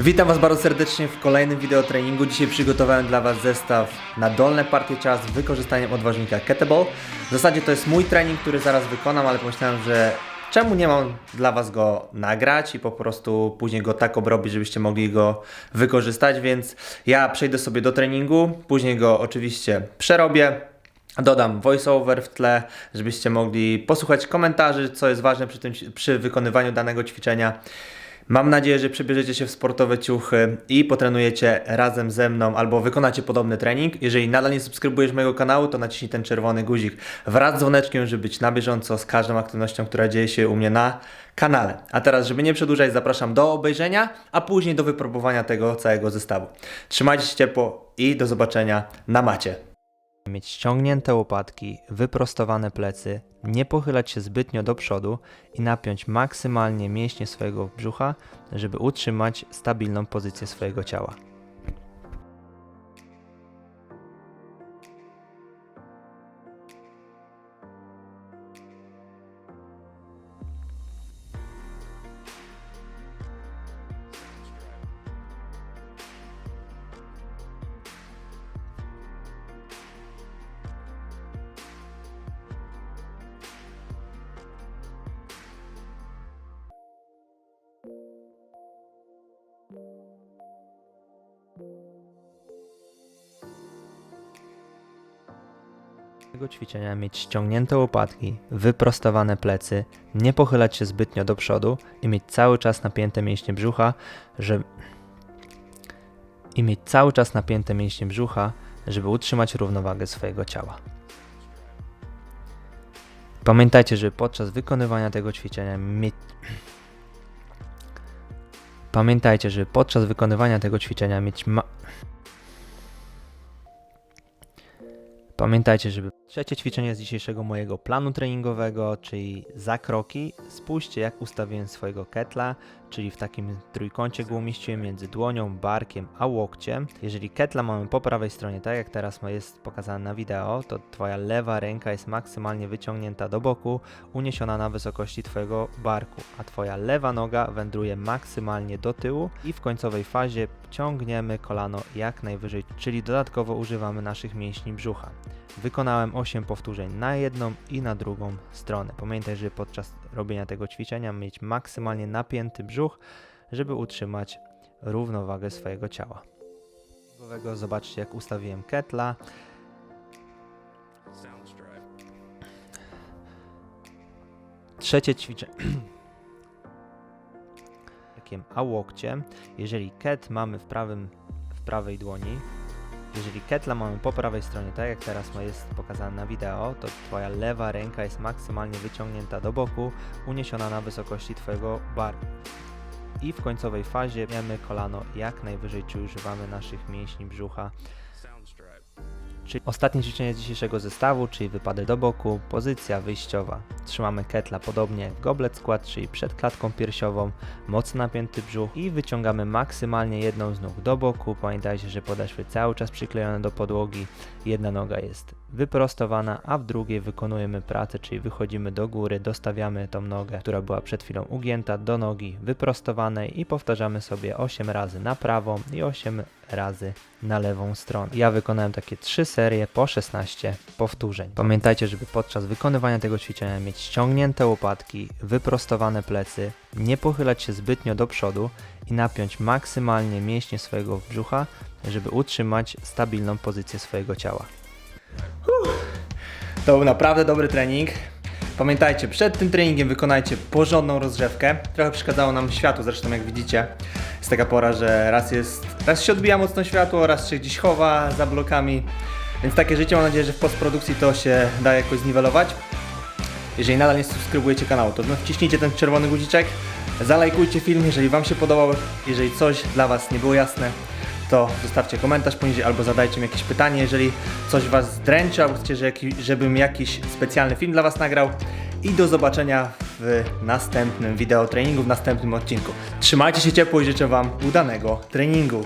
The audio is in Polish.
Witam Was bardzo serdecznie w kolejnym wideo treningu. Dzisiaj przygotowałem dla Was zestaw na dolne partie ciała z wykorzystaniem odważnika kettlebell. W zasadzie to jest mój trening, który zaraz wykonam, ale pomyślałem, że czemu nie mam dla Was go nagrać i po prostu później go tak obrobić, żebyście mogli go wykorzystać, więc ja przejdę sobie do treningu, później go oczywiście przerobię, Dodam voiceover w tle, żebyście mogli posłuchać komentarzy, co jest ważne przy, tym, przy wykonywaniu danego ćwiczenia. Mam nadzieję, że przebierzecie się w sportowe ciuchy i potrenujecie razem ze mną albo wykonacie podobny trening. Jeżeli nadal nie subskrybujesz mojego kanału, to naciśnij ten czerwony guzik wraz z dzwoneczkiem, żeby być na bieżąco z każdą aktywnością, która dzieje się u mnie na kanale. A teraz, żeby nie przedłużać, zapraszam do obejrzenia, a później do wypróbowania tego całego zestawu. Trzymajcie się ciepło i do zobaczenia na macie. Mieć ściągnięte łopatki, wyprostowane plecy, nie pochylać się zbytnio do przodu i napiąć maksymalnie mięśnie swojego brzucha, żeby utrzymać stabilną pozycję swojego ciała. Tego ćwiczenia mieć ściągnięte łopatki, wyprostowane plecy, nie pochylać się zbytnio do przodu i mieć cały czas napięte mięśnie brzucha, że i mieć cały czas napięte mięśnie brzucha, żeby utrzymać równowagę swojego ciała. Pamiętajcie, że podczas wykonywania tego ćwiczenia mieć Pamiętajcie, że podczas wykonywania tego ćwiczenia mieć ma... Pamiętajcie, żeby trzecie ćwiczenie z dzisiejszego mojego planu treningowego, czyli zakroki. Spójrzcie, jak ustawiłem swojego ketla, czyli w takim trójkącie go umieściłem między dłonią, barkiem a łokciem. Jeżeli ketla mamy po prawej stronie, tak jak teraz jest pokazane na wideo, to Twoja lewa ręka jest maksymalnie wyciągnięta do boku, uniesiona na wysokości Twojego barku, a Twoja lewa noga wędruje maksymalnie do tyłu i w końcowej fazie ciągniemy kolano jak najwyżej, czyli dodatkowo używamy naszych mięśni brzucha. Wykonałem 8 powtórzeń na jedną i na drugą stronę. Pamiętaj, że podczas robienia tego ćwiczenia mieć maksymalnie napięty brzuch, żeby utrzymać równowagę swojego ciała. Zobaczcie, jak ustawiłem ketla. Trzecie ćwiczenie. A łokciem. Jeżeli ket mamy w, prawym, w prawej dłoni, jeżeli ketla mamy po prawej stronie, tak jak teraz jest pokazane na wideo, to Twoja lewa ręka jest maksymalnie wyciągnięta do boku, uniesiona na wysokości Twojego barku. I w końcowej fazie wiemy kolano jak najwyżej, czy używamy naszych mięśni brzucha. Czyli ostatnie ćwiczenie z dzisiejszego zestawu, czyli wypady do boku, pozycja wyjściowa. Trzymamy ketla podobnie jak goblet skład, czyli przed klatką piersiową, mocno napięty brzuch i wyciągamy maksymalnie jedną z nóg do boku. Pamiętajcie, że podeszwy cały czas przyklejone do podłogi. Jedna noga jest wyprostowana, a w drugiej wykonujemy pracę, czyli wychodzimy do góry, dostawiamy tą nogę, która była przed chwilą ugięta do nogi wyprostowanej i powtarzamy sobie 8 razy na prawą i 8 razy na lewą stronę. Ja wykonałem takie 3 serie po 16 powtórzeń. Pamiętajcie, żeby podczas wykonywania tego ćwiczenia mieć ściągnięte łopatki, wyprostowane plecy, nie pochylać się zbytnio do przodu i napiąć maksymalnie mięśnie swojego brzucha, żeby utrzymać stabilną pozycję swojego ciała. To był naprawdę dobry trening. Pamiętajcie, przed tym treningiem wykonajcie porządną rozgrzewkę. Trochę przeszkadzało nam światło, zresztą jak widzicie. Jest taka pora, że raz jest, raz się odbija mocno światło, raz się gdzieś chowa za blokami. Więc takie życie, mam nadzieję, że w postprodukcji to się da jakoś zniwelować. Jeżeli nadal nie subskrybujecie kanału, to wciśnijcie ten czerwony guziczek, zalajkujcie film, jeżeli Wam się podobał, jeżeli coś dla Was nie było jasne, to zostawcie komentarz poniżej albo zadajcie mi jakieś pytanie, jeżeli coś Was zdręczy, albo chcecie, żebym jakiś specjalny film dla Was nagrał. I do zobaczenia w następnym wideo treningu, w następnym odcinku. Trzymajcie się ciepło i życzę Wam udanego treningu.